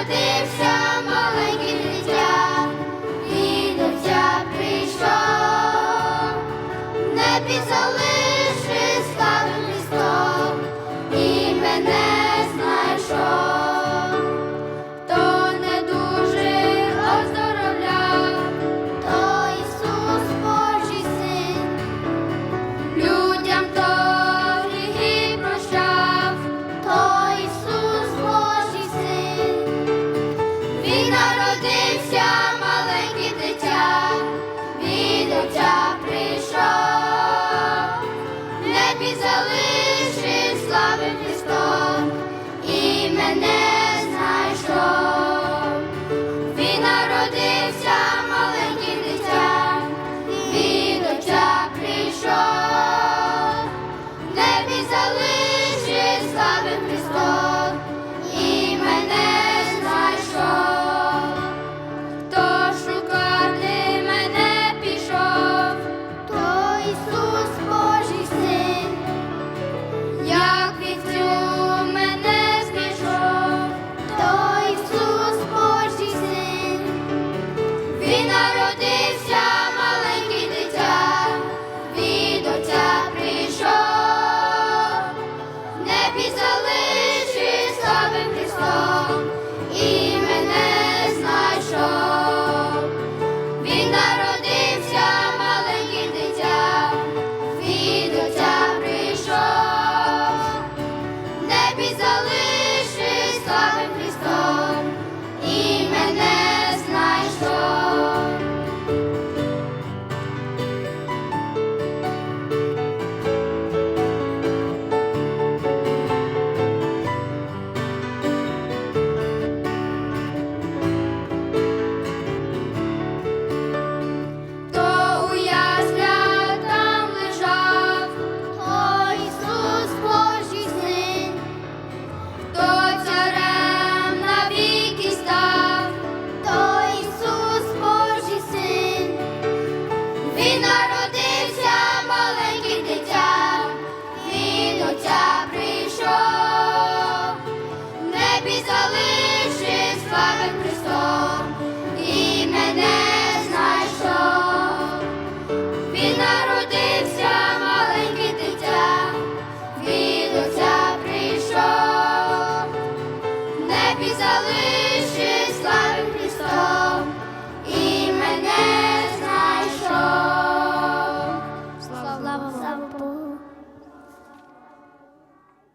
Народився маленьке і дитя прийшов, не пізали. славим Hippies, delicious, flavored, crisp.